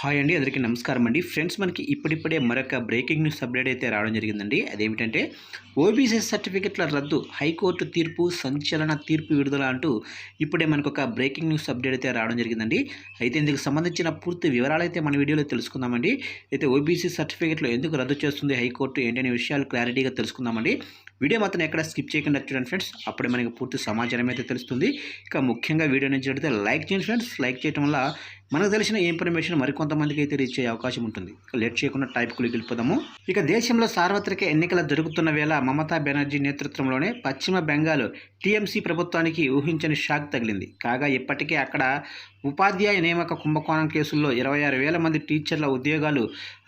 Hi అండి అందరికీ నమస్కారం అండి. ఫ్రెండ్స్ మనకి ఇప్పుడిప్పుడే మరొక బ్రేకింగ్ న్యూస్ అప్డేట్ అయితే రావడం జరిగిందండి. అదేమిటంటే ఓబీసీ సర్టిఫికెట్ల రద్దు హైకోర్టు తీర్పు సంచలన తీర్పు విడుదల అంటూ ఇప్పుడే మనకు ఒక బ్రేకింగ్ న్యూస్ అప్డేట్ అయితే రావడం జరిగిందండి. అయితే ఇందుకు సంబంధించిన పూర్తి వివరాలు అయితే మన వీడియోలో తెలుసుకుందామండి. అయితే ఓబీసీ సర్టిఫికెట్లు ఎందుకు రద్దు చేస్తుంది హైకోర్టు ఏంటనే విషయాలు క్లారిటీగా తెలుసుకుందామండి. వీడియో మాత్రం ఎక్కడ స్కిప్ చేయకుండా చూడండి ఫ్రెండ్స్. అప్పుడే మనకి పూర్తి సమాచారం అయితే తెలుస్తుంది. ఇక ముఖ్యంగా వీడియో నుంచి అడిగితే లైక్ చేయండి ఫ్రెండ్స్. లైక్ చేయడం వల్ల మనకు తెలిసిన ఇన్ఫర్మేషన్ మరికొంతమందికి అయితే రీచ్ అయ్యే అవకాశం ఉంటుంది. ఇక లేట్ చేయకుండా టైప్కులకి వెళ్ళిపోదాము. ఇక దేశంలో సార్వత్రిక ఎన్నికలు జరుగుతున్న వేళ మమతా బెనర్జీ నేతృత్వంలోనే పశ్చిమ బెంగాల్ టీఎంసీ ప్రభుత్వానికి ఊహించని షాక్ తగిలింది. కాగా ఇప్పటికే అక్కడ ఉపాధ్యాయ నియామక కుంభకోణం కేసుల్లో ఇరవై ఆరు వేల మంది టీచర్ల ఉద్యోగాలు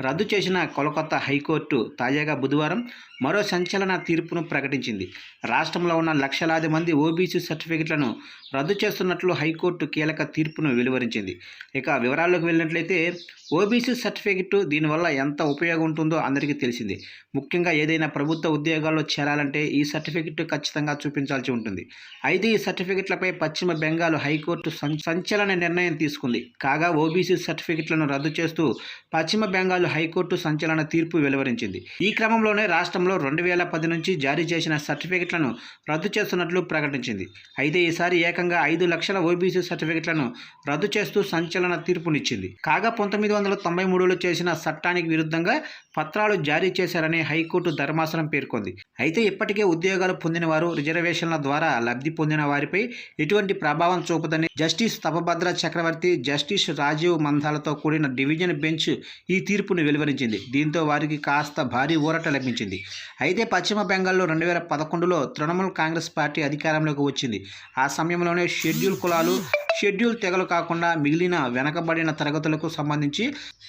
రద్దు చేసిన కోలకత్తా హైకోర్టు తాజాగా బుధవారం మరో సంచలన తీర్పును ప్రకటించింది. రాష్ట్రంలో ఉన్న లక్షలాది మంది ఓబీసీ సర్టిఫికెట్లను రద్దు చేస్తున్నట్లు హైకోర్టు కీలక తీర్పును వెలువరించింది. ఇక వివరాల్లోకి వెళ్ళినట్లయితే ఓబీసీ సర్టిఫికెట్ దీనివల్ల ఎంత ఉపయోగం ఉంటుందో అందరికీ తెలిసింది. ముఖ్యంగా ఏదైనా ప్రభుత్వ ఉద్యోగాల్లో చేరాలంటే ఈ సర్టిఫికెట్ ఖచ్చితంగా చూపించాల్సి ఉంటుంది. అయితే ఈ సర్టిఫికెట్లపై పశ్చిమ బెంగాల్ హైకోర్టు సంచలన నిర్ణయం తీసుకుంది. కాగా ఓబీసీ సర్టిఫికెట్లను రద్దు చేస్తూ పశ్చిమ బెంగాల్ హైకోర్టు సంచలన తీర్పు వెలువరించింది. ఈ క్రమంలోనే రాష్ట్రంలో రెండు వేల పది నుంచి జారీ చేసిన సర్టిఫికెట్లను రద్దు చేస్తున్నట్లు ప్రకటించింది. అయితే ఈసారి ఏకంగా ఐదు లక్షల ఓబీసీ సర్టిఫికెట్లను రద్దు చేస్తూ సంచలన తీర్పునిచ్చింది. కాగా పంతొమ్మిది వందల తొంభై మూడులో చేసిన చట్టానికి విరుద్ధంగా పత్రాలు జారీ చేశారని హైకోర్టు ధర్మాసనం పేర్కొంది. అయితే ఇప్పటికే ఉద్యోగాలు పొందిన వారు రిజర్వేషన్ల ద్వారా లబ్ధి పొందిన వారిపై ఎటువంటి ప్రభావం చూపదని జస్టిస్ తపభద్ర చక్రవర్తి జస్టిస్ రాజీవ్ మంధాలతో కూడిన డివిజన్ బెంచ్ ఈ తీర్పును వెలువరించింది. దీంతో వారికి కాస్త భారీ ఊరట లభించింది. అయితే పశ్చిమ బెంగాల్ ఎన్నికల్లో రెండు వేల పదకొండులో తృణమూల్ కాంగ్రెస్ పార్టీ అధికారంలోకి వచ్చింది. ఆ సమయంలోనే షెడ్యూల్ కులాలు షెడ్యూల్ తెగలు కాకుండా మిగిలిన వెనకబడిన తరగతులకు సంబంధించి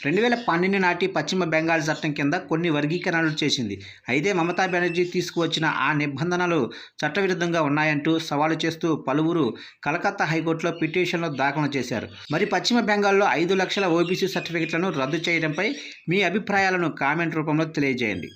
రెండు వేల పన్నెండు నాటి పశ్చిమ బెంగాల్ చట్టం కింద కొన్ని వర్గీకరణలు చేసింది. అయితే మమతా బెనర్జీ తీసుకువచ్చిన ఆ నిబంధనలు చట్టవిరుద్ధంగా ఉన్నాయంటూ సవాలు చేస్తూ పలువురు కలకత్తా హైకోర్టులో పిటిషన్లు దాఖలు చేశారు. మరి పశ్చిమ బెంగాల్లో ఐదు లక్షల ఓబీసీ సర్టిఫికెట్లను రద్దు చేయడంపై మీ అభిప్రాయాలను కామెంట్ రూపంలో తెలియజేయండి.